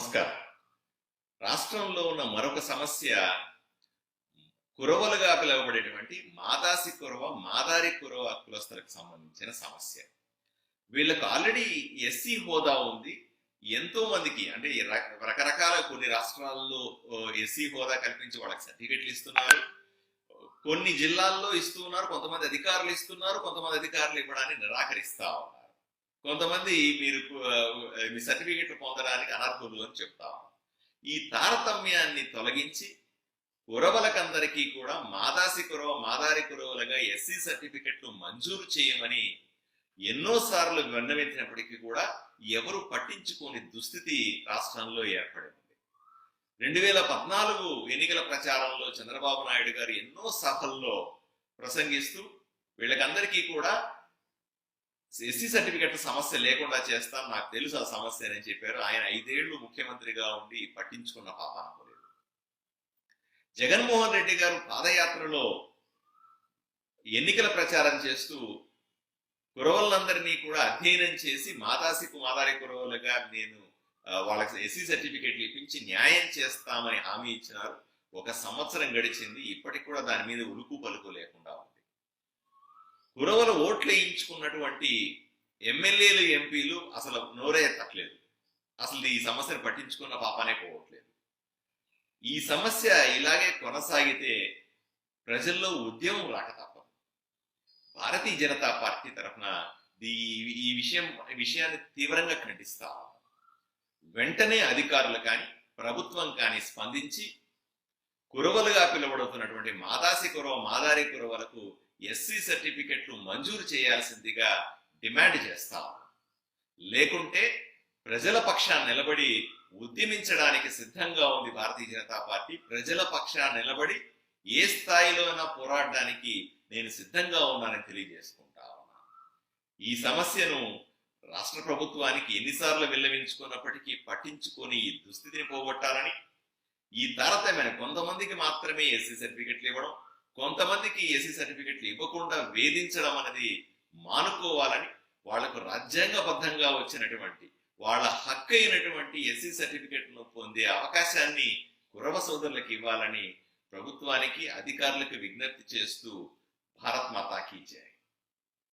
నమస్కారం. రాష్ట్రంలో ఉన్న మరొక సమస్య కురవలుగా పిలువబడేటువంటి మాదాసి కురవ మాదారి కురవ కులస్తులకు సంబంధించిన సమస్య. వీళ్ళకు ఆల్రెడీ ఎస్సీ హోదా ఉంది. ఎంతో మందికి అంటే రకరకాల కొన్ని రాష్ట్రాల్లో ఎస్సీ హోదా కల్పించి వాళ్ళకి సర్టిఫికెట్లు ఇస్తున్నారు. కొన్ని జిల్లాల్లో ఇస్తున్నారు కొంతమంది అధికారులు ఇస్తున్నారు కొంతమంది అధికారులు ఇవ్వడానికి నిరాకరిస్తా ఉన్నారు. కొంతమంది మీరు మీ సర్టిఫికెట్లు పొందడానికి అనర్హులు అని చెప్తా ఈ తారతమ్యాన్ని తొలగించి కురవలకందరికీ కూడా మాదాసి కురవ మాదారి కురవలుగా ఎస్సీ సర్టిఫికెట్లు మంజూరు చేయమని ఎన్నోసార్లు విన్నవించినప్పటికీ కూడా ఎవరు పట్టించుకోని దుస్థితి రాష్ట్రంలో ఏర్పడింది. రెండు వేల పద్నాలుగు ఎన్నికల ప్రచారంలో చంద్రబాబు నాయుడు గారు ఎన్నో సభల్లో ప్రసంగిస్తూ వీళ్ళకందరికీ కూడా ఎస్సీ సర్టిఫికెట్ సమస్య లేకుండా చేస్తాను నాకు తెలుసు ఆ సమస్య అని చెప్పారు. ఆయన ఐదేళ్ళు ముఖ్యమంత్రిగా ఉండి పట్టించుకున్న పాప అనుకోలేదు. జగన్మోహన్ రెడ్డి గారు పాదయాత్రలో ఎన్నికల ప్రచారం చేస్తూ కురవలందరినీ కూడా అధ్యయనం చేసి మాదాసికు మాదారి కురవలుగా నేను వాళ్ళకి ఎస్సీ సర్టిఫికేట్ ఇప్పించి న్యాయం చేస్తామని హామీ ఇచ్చినారు. ఒక సంవత్సరం గడిచింది. ఇప్పటికి కూడా దాని మీద ఉలుకు పలుకు లేకుండా ఉంది. కురవల ఓట్లు వేయించుకున్నటువంటి ఎమ్మెల్యేలు ఎంపీలు అసలు నోరే ఎత్తట్లేదు. అసలు ఈ సమస్యను పట్టించుకున్న పాపానే పోవట్లేదు. ఈ సమస్య ఇలాగే కొనసాగితే ప్రజల్లో ఉద్యమం రాక తప్పదు. భారతీయ జనతా పార్టీ తరఫున ఈ ఈ విషయం విషయాన్ని తీవ్రంగా ఖండిస్తా వెంటనే అధికారులు కానీ ప్రభుత్వం కానీ స్పందించి కురవలుగా పిలువడుతున్నటువంటి మాదాసి కురవ మాదారి కురవలకు ఎస్సీ సర్టిఫికెట్లు మంజూరు చేయాల్సిందిగా డిమాండ్ చేస్తాం లేకుంటే ప్రజల పక్షాన్ని నిలబడి ఉద్యమించడానికి సిద్ధంగా ఉంది భారతీయ జనతా పార్టీ. ప్రజల పక్షాన్ని నిలబడి ఏ స్థాయిలోనైనా పోరాడడానికి నేను సిద్ధంగా ఉన్నానని తెలియజేసుకుంటా ఉన్నా. ఈ సమస్యను రాష్ట్ర ప్రభుత్వానికి ఎన్నిసార్లు విల్లవించుకున్నప్పటికీ పట్టించుకొని ఈ దుస్థితిని పోగొట్టాలని ఈ తారతమ్యాన్ని కొంతమందికి మాత్రమే ఎస్సీ సర్టిఫికెట్లు ఇవ్వడం కొంతమందికి ఎస్సీ సర్టిఫికెట్లు ఇవ్వకుండా వేధించడం అనేది మానుకోవాలని వాళ్ళకు రాజ్యాంగబద్ధంగా వచ్చినటువంటి వాళ్ళ హక్కు అయినటువంటి ఎస్సీ సర్టిఫికెట్ను పొందే అవకాశాన్ని కురవ సోదరులకు ఇవ్వాలని ప్రభుత్వానికి అధికారులకు విజ్ఞప్తి చేస్తూ భారత్ మాతాకి జై.